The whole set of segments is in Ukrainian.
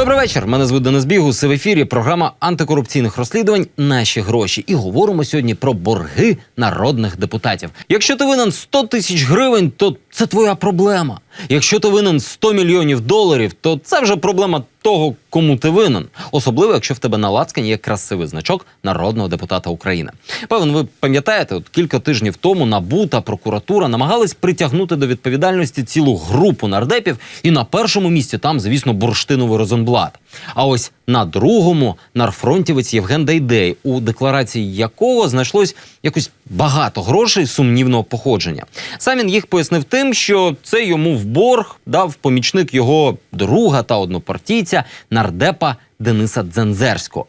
Добрий вечір. Мене звуть Денис Бігус. В ефірі програма антикорупційних розслідувань Наші гроші. І говоримо сьогодні про борги народних депутатів. Якщо ти винен 100 тисяч гривень, то це твоя проблема. Якщо ти винен 100 мільйонів доларів, то це вже проблема того, кому ти винен. Особливо, якщо в тебе на лацкані є красивий значок народного депутата України. Певно, ви пам'ятаєте, от кілька тижнів тому НАБУ та прокуратура намагались притягнути до відповідальності цілу групу нардепів, і на першому місці там, звісно, бурштиновий Розенблат. А ось на другому нарфронтівець Євген Дейдей, у декларації якого знайшлось якось багато грошей сумнівного походження. Сам він їх пояснив тим, що це йому в борг дав помічник його друга та однопартійця нардепа Дениса Дзензерського.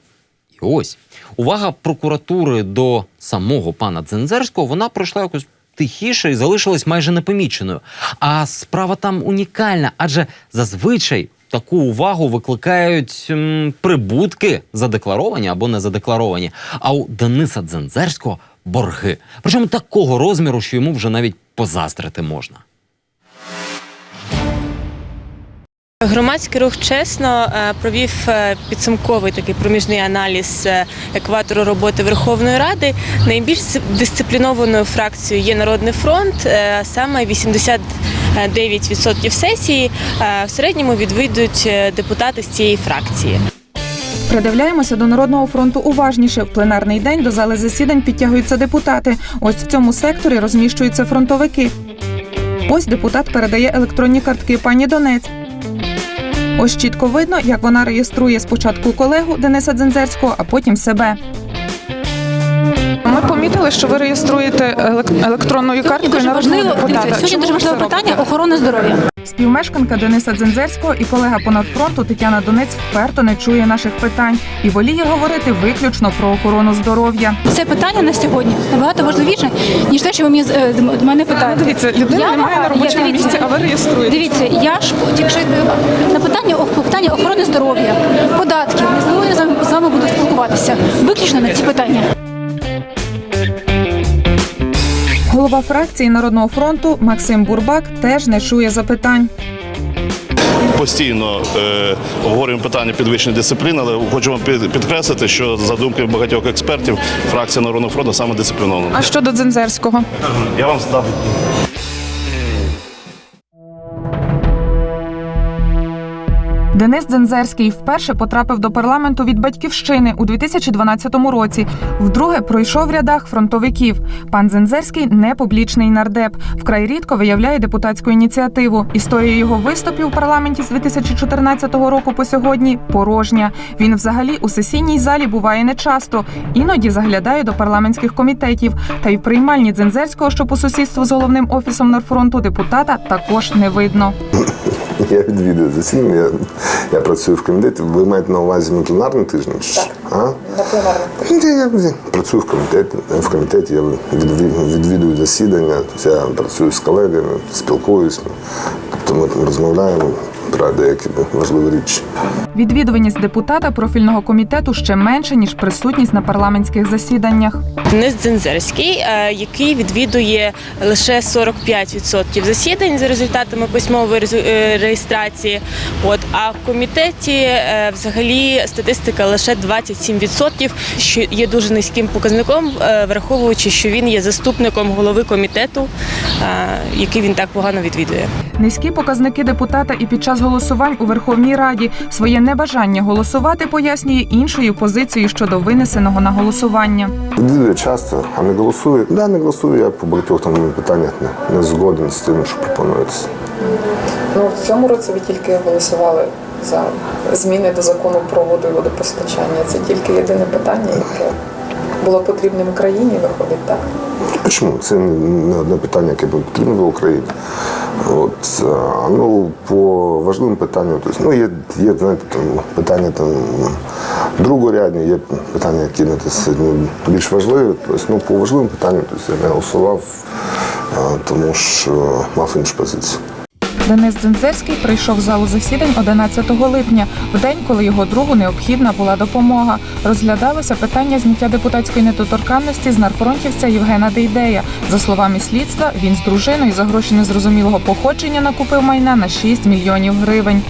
І ось увага прокуратури до самого пана Дзензерського вона пройшла якось тихіше і залишилась майже непоміченою. А справа там унікальна, адже зазвичай таку увагу викликають м, прибутки задекларовані або не задекларовані. А у Дениса Дзензерського борги. Причому такого розміру, що йому вже навіть позаздрити можна. Громадський рух чесно е, провів е, підсумковий такий проміжний аналіз е, екватору роботи Верховної Ради. Найбільш дисциплінованою фракцією є Народний фронт, саме 89% сесії в середньому відвідують депутати з цієї фракції. Придивляємося до народного фронту уважніше. В пленарний день до зали засідань підтягуються депутати. Ось в цьому секторі розміщуються фронтовики. Ось депутат передає електронні картки пані Донець. Ось чітко видно, як вона реєструє спочатку колегу Дениса Дзензерського, а потім себе. Ми помітили, що ви реєструєте електронною Сьогодні дуже важливо, дивіться, сьогодні дуже важливе питання охорони здоров'я. Співмешканка Дениса Дзензерського і колега по надфронту Тетяна Донець вперто не чує наших питань і воліє говорити виключно про охорону здоров'я. Це питання на сьогодні набагато важливіше, ніж те, що ви мені з- е, мене питаєте. Дивіться, людина Я немає на робочому я- дивіться, місці, а ви реєструєте. Дивіться, я ж тільки на питання питання охорони здоров'я, податків. З вами буду спілкуватися виключно на ці питання. Голова фракції Народного фронту Максим Бурбак теж не чує запитань. постійно е, обговорюємо питання підвищення дисципліни, але хочемо підкреслити, що за думкою багатьох експертів, фракція Народного фронту саме дисциплінована. А щодо Дзензерського? Я вам здав. Денис Дзензерський вперше потрапив до парламенту від батьківщини у 2012 році. Вдруге пройшов в рядах фронтовиків. Пан Дзензерський не публічний нардеп. Вкрай рідко виявляє депутатську ініціативу. Історія його виступів у парламенті з 2014 року по сьогодні порожня. Він взагалі у сесійній залі буває нечасто, іноді заглядає до парламентських комітетів. Та й в приймальні Дзензерського, що по сусідству з головним офісом Нарфронту депутата, також не видно. Я відвідую засідання, я, я працюю в комітеті. Ви маєте на увазі на пленарний тиждень? Так, а? на пленарний. Я, я працюю в комітеті, в комітеті, я відвідую, засідання, тобто я працюю з колегами, спілкуюсь, тобто ми там розмовляємо про деякі важливі речі. Відвідуваність депутата профільного комітету ще менше ніж присутність на парламентських засіданнях. Денис Дзензерський, е, який відвідує лише 45% засідань за результатами письмової е, реєстрації. От а в комітеті е, взагалі статистика лише 27%, що є дуже низьким показником, враховуючи, що він є заступником голови комітету, який він так погано відвідує. Низькі показники депутата і під час голосувань у Верховній Раді своє небажання голосувати пояснює іншою позицією щодо винесеного на голосування. Відвідую часто, а не голосую. Да, не голосую, я по багатьох там питаннях не, не згоден з тим, що пропонується. Ну, в цьому році ви тільки голосували за зміни до закону про воду і водопостачання. Це тільки єдине питання, яке було потрібним Україні, виходить так. Чому? Це не одне питання, яке буде потрібно в Україні. От, ну, по важливим питанням, тобто, ну, є, є знаєте, там, питання там, другорядні, є питання, які не ну, більш важливі. Тобто, ну, по важливим питанням тобто, я не голосував, тому що мав іншу позицію. Денис Дзензерський прийшов залу засідань 11 липня, в день, коли його другу необхідна була допомога. Розглядалося питання зняття депутатської недоторканності з нарфронтівця Євгена Дейдея. За словами слідства, він з дружиною за гроші незрозумілого походження накупив майна на 6 мільйонів гривень.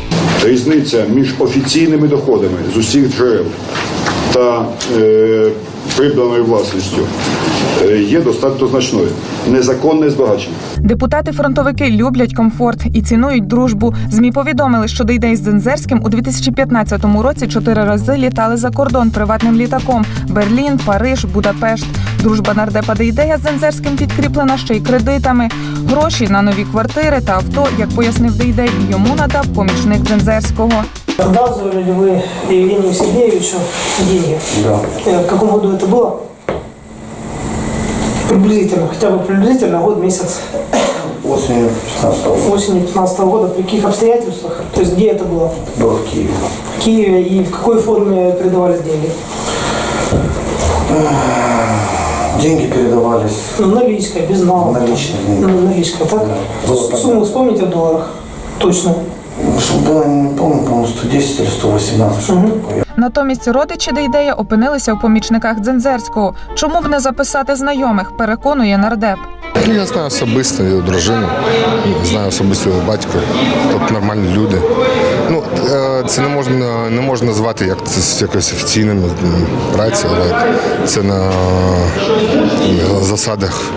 Різниця між офіційними доходами з усіх джерел та е, прибраною власністю е, є достатньо значною. Незаконне збагачення. Депутати-фронтовики люблять комфорт і цінують дружбу. Змі повідомили, що Дейдей з Дзензерським у 2015 році чотири рази літали за кордон приватним літаком: Берлін, Париж, Будапешт. Дружба нардепа Дейдея з Дзензерським підкріплена ще й кредитами. Гроші на нові квартири та авто, як пояснив Дейдей, йому надав помічник Дзензерського. Отказывали ли вы Евгению Сергеевичу деньги? Да. Э, В каком году это было? Приблизительно, хотя бы приблизительно год, месяц, Осенью 16 года осенью 15 года, при каких обстоятельствах? То есть где это было? было в Киеве. В Киеве и в какой форме передавались деньги? Деньги передавались Ну, наличкой, без налога. Наличные деньги. Ну, наличка, так? Да. Было так. Сумму вспомните в долларах? Точно. Чтобы было, не помню, по-моему, 110 или 118, что-то Мгм. такое. Натомість родичі Дейдея опинилися у помічниках Дзензерського. Чому б не записати знайомих? Переконує нардеп. Ну, Я знаю особисто його дружину, знаю особисто його батька, тобто нормальні люди. Ну, е, це не можна, не можна назвати як це якось офіційним праці, але це на засадах,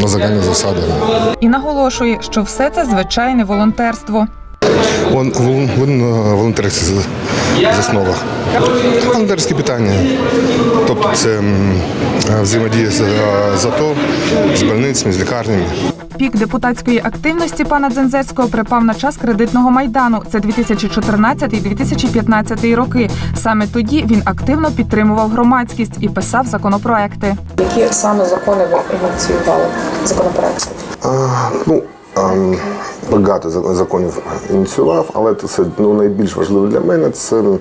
на загальних засадах. І наголошує, що все це звичайне волонтерство. Вон, вон, вон на волонтерських за- засновах. Волонтерські питання. Тобто це м, взаємодія з, з АТО, з больницями, з лікарнями. Пік депутатської активності пана Дзензерського припав на час кредитного майдану. Це 2014-2015 роки. Саме тоді він активно підтримував громадськість і писав законопроекти. Які саме закони ви ініціювали законопроекти? А, ну, багато законів ініціював, але це ну, найбільш важливо для мене це е,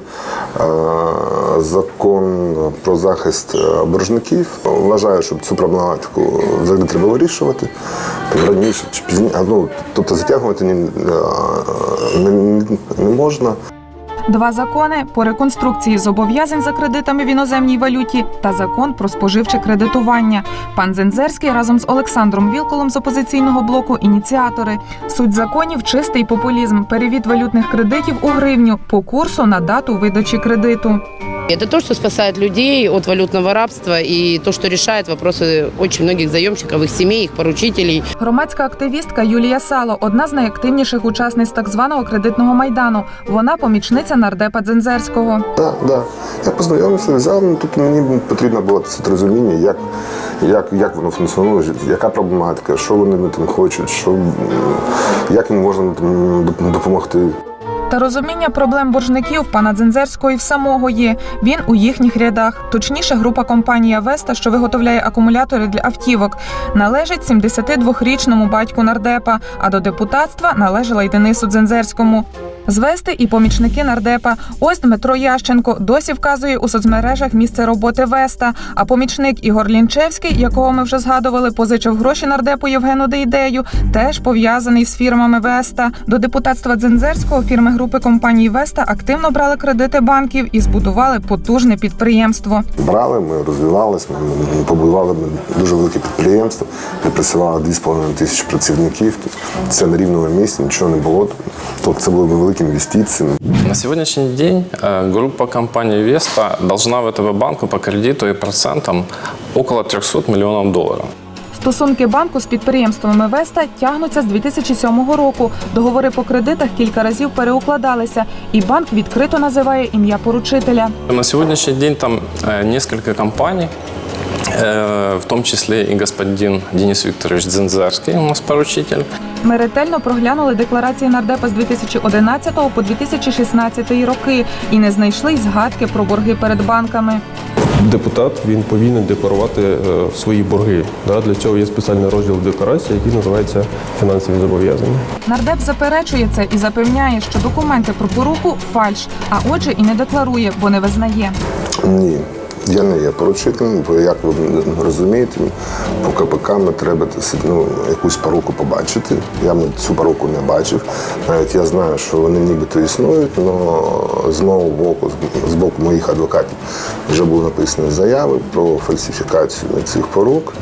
закон про захист е, боржників. Вважаю, що цю проблематику взагалі треба вирішувати раніше чи пізніше. Ну, тобто затягувати е, не, не можна. Два закони по реконструкції зобов'язань за кредитами в іноземній валюті та закон про споживче кредитування. Пан Зензерський разом з Олександром Вілколом з опозиційного блоку ініціатори. Суть законів чистий популізм, перевід валютних кредитів у гривню по курсу на дату видачі кредиту. Это то, что спасает людей от валютного рабства и то, что решает вопросы очень многих заемщиков, их семей, их поручителей. Громадська активістка Юлія Сало одна з найактивніших учасниць так званого кредитного майдану. Вона помічниця нардепа Дзензерського. Так, да. Я познайомився, взяв, ну, тут мені потрібно було це розуміння, як, як, як воно функціонує, яка проблематика, що вони там хочуть, що, як їм можна там, допомогти. Та розуміння проблем боржників пана Дзензерського і в самого є. Він у їхніх рядах. Точніше, група компанія Веста, що виготовляє акумулятори для автівок, належить 72-річному батьку нардепа, а до депутатства належала й Денису Дзензерському. Звести і помічники нардепа. Ось Дмитро Ященко досі вказує у соцмережах місце роботи Веста. А помічник Ігор Лінчевський, якого ми вже згадували, позичив гроші нардепу Євгену Дейдею, теж пов'язаний з фірмами Веста. До депутатства Дзензерського фірми групи компанії Веста активно брали кредити банків і збудували потужне підприємство. Брали, ми розвивалися, ми, ми побудували дуже велике підприємство, де працювало 2,5 тисячі працівників. Тобто Це на рівному місці, нічого не було. Тобто це були великі інвестиції. На сегодняшний день э, группа компании Веста должна ВТБ банку по кредиту и процентам около 300 миллионов долларов. Стосунки банку з підприємствами Веста тягнуться з 2007 року. Договори по кредитах кілька разів переукладалися, і банк відкрито називає ім'я поручителя. На сегодняшний день там э, несколько компаний, э, в том числе и господин Денис Викторович Дзензерский, у нас поручитель. Ми ретельно проглянули декларації нардепа з 2011 по 2016 роки і не знайшли згадки про борги перед банками. Депутат він повинен декларувати е, свої борги. Для цього є спеціальний розділ декларації, який називається фінансові зобов'язання. Нардеп заперечує це і запевняє, що документи про поруху фальш, а отже і не декларує, бо не визнає. Ні. Я не є поручителем, бо як ви розумієте, по КПК ми треба ну, якусь поруку побачити. Я цю поруку не бачив. Навіть я знаю, що вони нібито існують, але з мого боку, з боку моїх адвокатів, вже були написані заяви про фальсифікацію цих порук.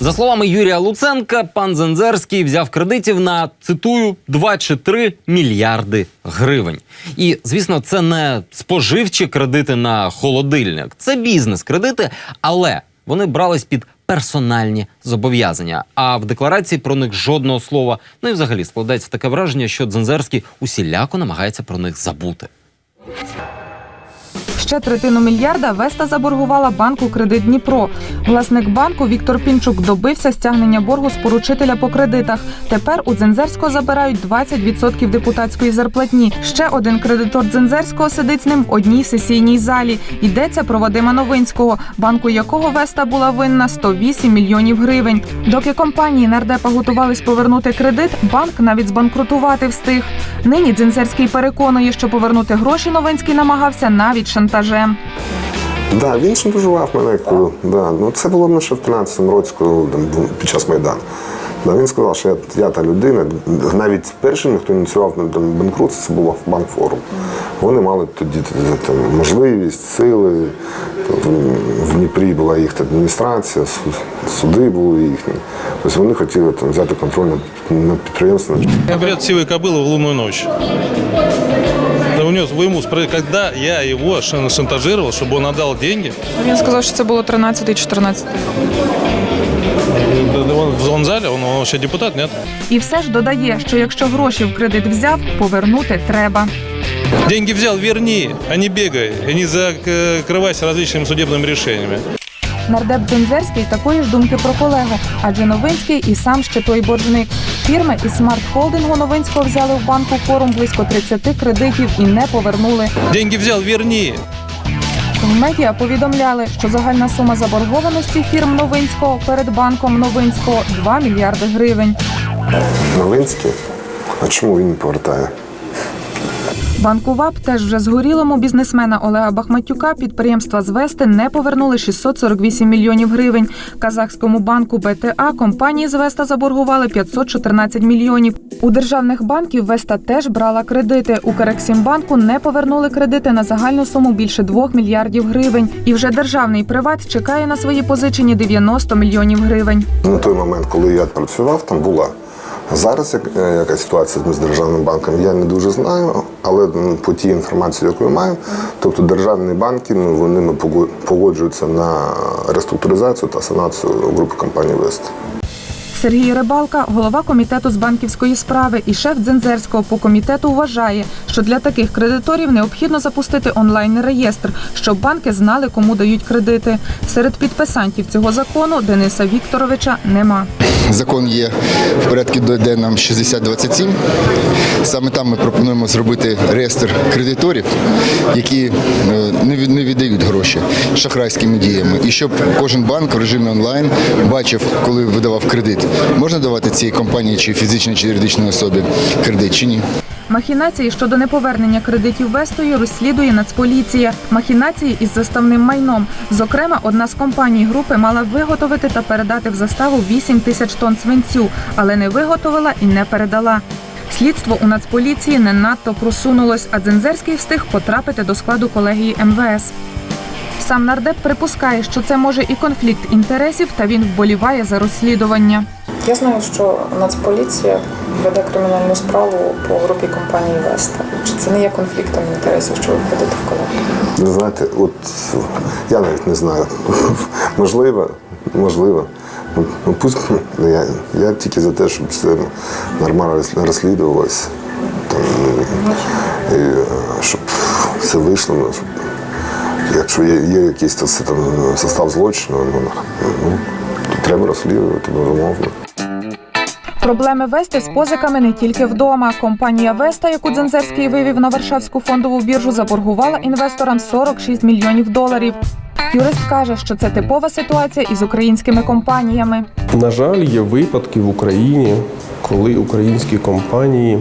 За словами Юрія Луценка, пан Зензерський взяв кредитів на цитую 2 чи 3 мільярди гривень. І звісно, це не споживчі кредити на холодильник, це бізнес-кредити, але вони брались під персональні зобов'язання. А в декларації про них жодного слова. Ну і взагалі складається таке враження, що Дзензерський усіляко намагається про них забути. Ще третину мільярда Веста заборгувала банку Кредит Дніпро. Власник банку Віктор Пінчук добився стягнення боргу з поручителя по кредитах. Тепер у Дзензерського забирають 20% депутатської зарплатні. Ще один кредитор Дзензерського сидить з ним в одній сесійній залі. Йдеться про Вадима Новинського, банку якого Веста була винна 108 мільйонів гривень. Доки компанії нардепа готувались повернути кредит, банк навіть збанкрутувати встиг. Нині Дзензерський переконує, що повернути гроші Новинський намагався навіть шантажем. Да, він шантажував мене, коли да. ну це було ми ще в 13-му році, коли там був під час Майдану. Да, він сказав, що я, я та людина. Навіть першим, хто ініціював там, банкрутство, це був банкфорум. Вони мали тоді там, можливість, сили. Там, в Дніпрі була їх адміністрація, суди були їхні. Тобто вони хотіли там, взяти контроль над, над підприємством. Говорят, сивой кобылы в лунную ночь Да унес в ему, спро- когда я его шан- шантажировал, чтобы он отдал деньги, Він сказав, що це було 13-14. да- да он в зонзале, он, он вообще депутат, нет? І все ж додає, що якщо гроші в кредит взяв, повернути треба. Деньги взял, верни, а не бегай, и не закрывайся различными судебными решениями. Нардеп Дзензерський такої ж думки про колегу, адже Новинський і сам ще той боржник. Фірми із смарт-холдингу Новинського взяли в банку форум близько 30 кредитів і не повернули. Деньги взял, верни. В медіа повідомляли, що загальна сума заборгованості фірм Новинського перед банком Новинського 2 мільярди гривень. Новинський? А чому він не повертає? Банку ВАП теж вже згорілому бізнесмена Олега Бахматюка підприємства звести не повернули 648 мільйонів гривень. Казахському банку БТА компанії Звеста заборгували 514 мільйонів. У державних банків Веста теж брала кредити. У Карексімбанку не повернули кредити на загальну суму більше 2 мільярдів гривень. І вже державний приват чекає на свої позичені 90 мільйонів гривень. На той момент, коли я працював, там була. Зараз як, е, яка ситуація з державним банком, я не дуже знаю, але по тій інформації, яку я маю, тобто державні банки ну, вони ну, пого- погоджуються на реструктуризацію та санацію групи компанії Вест. Сергій Рибалка, голова комітету з банківської справи і шеф Дзензерського по комітету вважає, що для таких кредиторів необхідно запустити онлайн реєстр, щоб банки знали, кому дають кредити. Серед підписантів цього закону Дениса Вікторовича нема. Закон є в порядку денному 6027. Саме там ми пропонуємо зробити реєстр кредиторів, які е, не віддають гроші шахрайськими діями. І щоб кожен банк в режимі онлайн бачив, коли видавав кредит, можна давати цій компанії чи фізичній чи юридичній особі кредит чи ні. Махінації щодо неповернення кредитів Вестою розслідує Нацполіція. Махінації із заставним майном. Зокрема, одна з компаній групи мала виготовити та передати в заставу 8 тисяч тонн свинцю, але не виготовила і не передала. Слідство у Нацполіції не надто просунулось, а Дзензерський встиг потрапити до складу колегії МВС. Сам нардеп припускає, що це може і конфлікт інтересів, та він вболіває за розслідування. Я знаю, що Нацполіція веде кримінальну справу по групі компанії Веста. Чи це не є конфліктом інтересів, що ви входите в колегію? Ви знаєте, от я навіть не знаю. можливо, можливо. Ну, ну, пусть, ну, я, я тільки за те, щоб це нормально роз- розслідувалось, там, і, е, щоб все вийшло, ну, щоб, якщо є, є якийсь там, состав злочину, ну, ну, то треба розслідувати, безумовно. Проблеми Вести з позиками не тільки вдома. Компанія Веста, яку Дзензерський вивів на Варшавську фондову біржу, заборгувала інвесторам 46 мільйонів доларів. Юрист каже, що це типова ситуація із українськими компаніями. На жаль, є випадки в Україні, коли українські компанії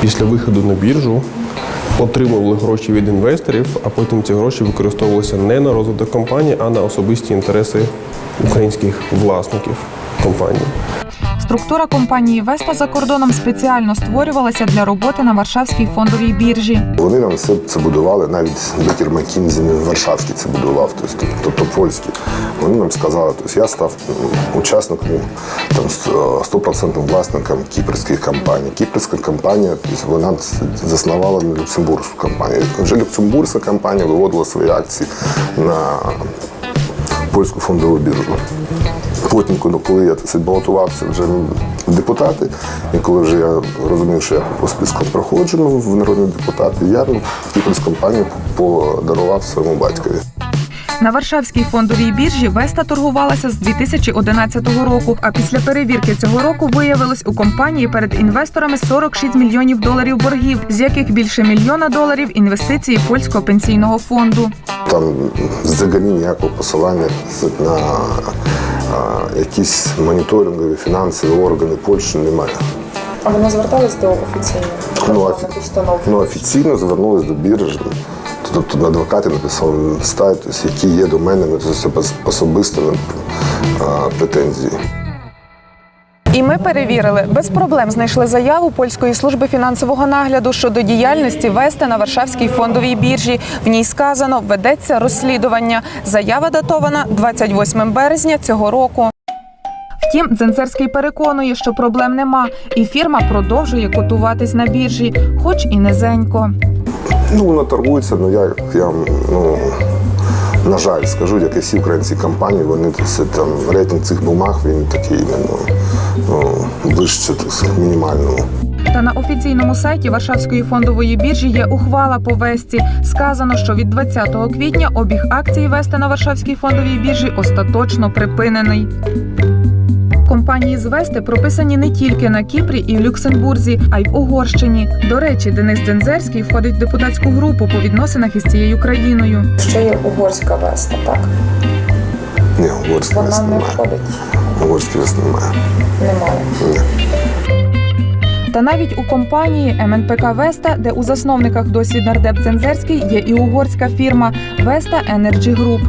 після виходу на біржу отримували гроші від інвесторів, а потім ці гроші використовувалися не на розвиток компанії, а на особисті інтереси українських власників компанії. Структура компанії Веста за кордоном спеціально створювалася для роботи на Варшавській фондовій біржі. Вони нам все це будували, навіть Бекер Макінзі не Варшавський це будував, тобто, тобто польський. Вони нам сказали, тобто я став учасником, там, сто- стопроцентним власником кіпрських компаній. Кіпрська компанія, тобто, вона заснувала люксембурзьку компанію. Вже люксембурзька компанія виводила свої акції на польську фондову біржу. Потім, коли- коли я балотувався вже в депутати, і коли вже я розумів, що я по спискам проходжу в народні депутати, я якусь компанію подарував своєму батькові. На Варшавській фондовій біржі Веста торгувалася з 2011 року. А після перевірки цього року виявилось у компанії перед інвесторами 46 мільйонів доларів боргів, з яких більше мільйона доларів інвестиції польського пенсійного фонду. Там взагалі ніякого посилання на якісь моніторингові фінансові органи Польщі немає. А вони звертались до офіційних Ну, офі- установ? Ну, офіційно звернулись до біржі. Тобто адвокати написали стають, тобто, які є до мене тобто, особистими а, претензії. Ми перевірили без проблем. Знайшли заяву польської служби фінансового нагляду щодо діяльності Вести на Варшавській фондовій біржі. В ній сказано, ведеться розслідування. Заява датована 28 березня цього року. Втім, Дзенцерський переконує, що проблем нема, і фірма продовжує котуватись на біржі, хоч і низенько. Ну, вона торгується, ну я, я ну, на жаль, скажу, як і всі українські компанії, вони це, там рейтинг цих бумаг, він такий ну, ну, вище так мінімального. Та на офіційному сайті Варшавської фондової біржі є ухвала по Весті. Сказано, що від 20 квітня обіг акцій Вести на Варшавській фондовій біржі остаточно припинений. Компанії з Вести прописані не тільки на Кіпрі і в Люксембурзі, а й в Угорщині. До речі, Денис Дзензерський входить в депутатську групу по відносинах із цією країною. Ще є угорська веста, так? Ні, угорський Вона вес не немає. входить, Угорський вес немає. немає. Ні. Та навіть у компанії МНПК Веста, де у засновниках досі нардеп Дзензерський, є і угорська фірма Веста Energy Group.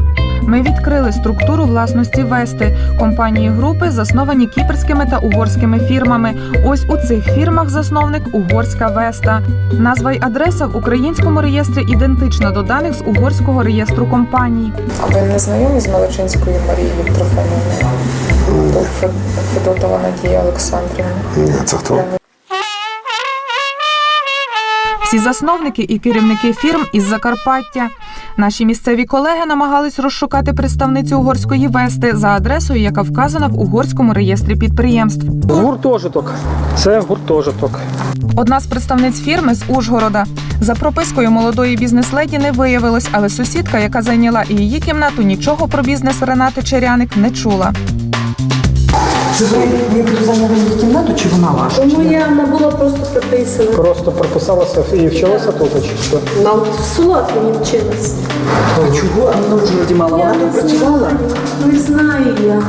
Ми відкрили структуру власності Вести. Компанії групи засновані кіпрськими та угорськими фірмами. Ось у цих фірмах засновник угорська Веста. Назва й адреса в українському реєстрі ідентична до даних з угорського реєстру компаній. А ви не знайомі з Маличинською Марією Трофимовною? Федотова Надія Олександрівна. Ні, це хто? Всі засновники і керівники фірм із Закарпаття. Наші місцеві колеги намагались розшукати представницю угорської вести за адресою, яка вказана в угорському реєстрі підприємств. Гуртожиток. Це гуртожиток. Одна з представниць фірми з Ужгорода. За пропискою молодої бізнес-леді не виявилось, але сусідка, яка зайняла і її кімнату, нічого про бізнес Ренати Черяник не чула. Це ви, ви зайняли кімнату чи вона ваша? Моя вона була просто прописана. Просто прописалася і вчилася тут, чи що? На в Солотвині вчилась. А чого? А вона в Ужгороді мала? Вона тут працювала? Не знаю я.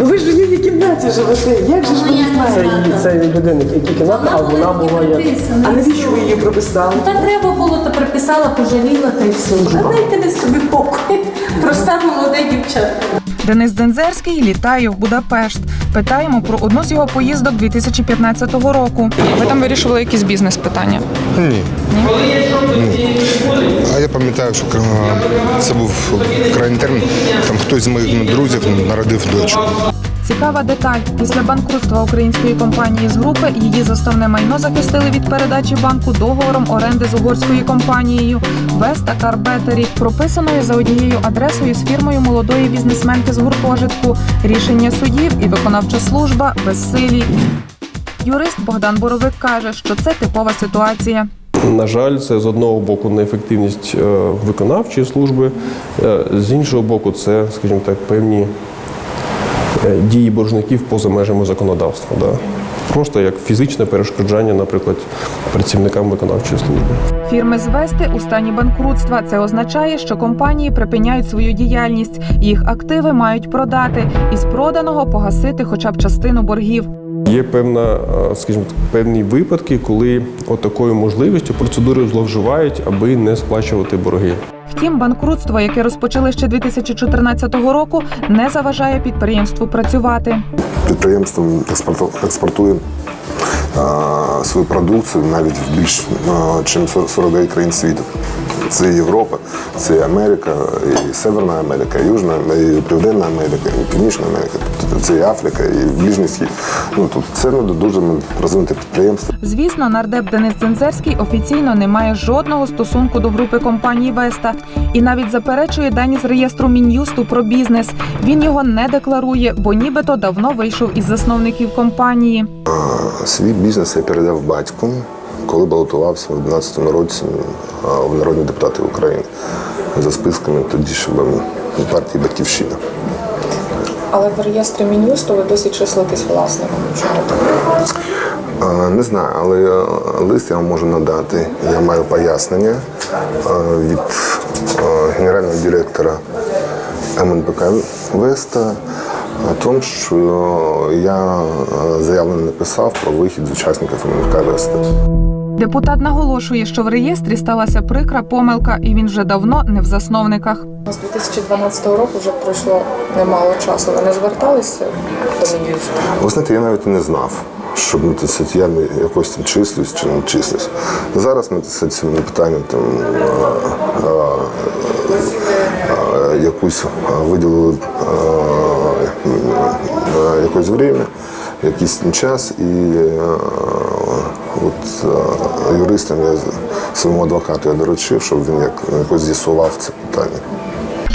Ну ви ж в її кімнаті живете. Як же ж ви не Це знаєте? її це людини, які кімнати, а вона була як. А навіщо ви її прописали? Та треба було, то приписала, пожаліла та й все. А дайте ви собі покой. Проста молоде дівчатка. Денис Дензерський літає в Будапешт. Питаємо про одну з його поїздок 2015 року. Ви там вирішували якісь бізнес-питання? Ні. Ні. А я пам'ятаю, що це був крайній термін. Там хтось з моїх друзів народив дочку. Цікава деталь. Після банкрутства української компанії з групи її заставне майно захистили від передачі банку договором оренди з угорською компанією Веста Карбетері, прописаною за однією адресою з фірмою молодої бізнесменки з гуртожитку. Рішення судів і виконавча служба безсилі. Юрист Богдан Боровик каже, що це типова ситуація. На жаль, це з одного боку неефективність е, виконавчої служби, е, з іншого боку, це, скажімо так, певні дії боржників поза межами законодавства. Да. Просто як фізичне перешкоджання, наприклад, працівникам виконавчої служби. Фірми звести у стані банкрутства. Це означає, що компанії припиняють свою діяльність. Їх активи мають продати і з проданого погасити хоча б частину боргів. Є певна, е, скажімо певні випадки, коли отакою можливістю процедури зловживають, аби не сплачувати борги. Втім, банкрутство, яке розпочали ще 2014 року, не заважає підприємству працювати. Підприємство експорту- експортує свою продукцію навіть в більш а, чим 49 країн світу. Це Європа, це Америка, і Северна Америка, і Южна, і Південна Америка, і Північна Америка, тобто це і Африка, і Ближній Схід. Ну тут це ну, дуже розвинуте підприємство. Звісно, нардеп Денис Дзензерський офіційно не має жодного стосунку до групи компаній Веста і навіть заперечує дані з реєстру Мін'юсту про бізнес. Він його не декларує, бо нібито давно вийшов із засновників компанії. Свій бізнес я передав батьку, коли балотувався в 2011 році в народні депутати України за списками тоді ще партії Батьківщина. Але в реєстрі Мін'юсту ви досі числитесь власником. Чому так? Не знаю, але е, лист я вам можу надати. Я маю пояснення е, від е, генерального директора МНПК Веста тому, що я е, заяву не написав про вихід з учасників Веста. Депутат наголошує, що в реєстрі сталася прикра помилка, і він вже давно не в засновниках. З 2012 року вже пройшло немало часу. Ви не зверталися до Мін'юсту? Ви знаєте, я навіть і не знав, що це я якось там числюсь чи не числюсь. Зараз ми це цим питанням там а, а, а, якусь а, виділили а, якось время, якийсь час, і от а, юристам я своєму адвокату я доручив, щоб він як якось з'ясував це питання.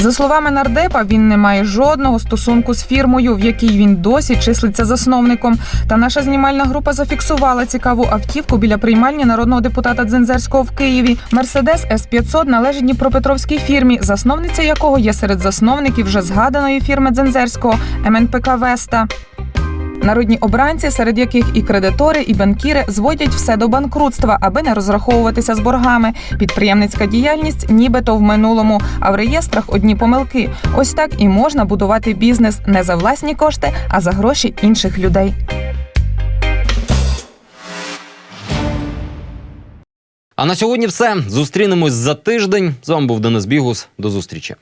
За словами нардепа, він не має жодного стосунку з фірмою, в якій він досі числиться засновником. Та наша знімальна група зафіксувала цікаву автівку біля приймальні народного депутата Дзензерського в Києві. Мерседес С 500 належить Дніпропетровській фірмі, засновниця якого є серед засновників вже згаданої фірми Дзензерського МНПК Веста. Народні обранці, серед яких і кредитори, і банкіри зводять все до банкрутства, аби не розраховуватися з боргами. Підприємницька діяльність нібито в минулому, а в реєстрах одні помилки. Ось так і можна будувати бізнес не за власні кошти, а за гроші інших людей. А на сьогодні все. Зустрінемось за тиждень. З вами був Денис Бігус. До зустрічі.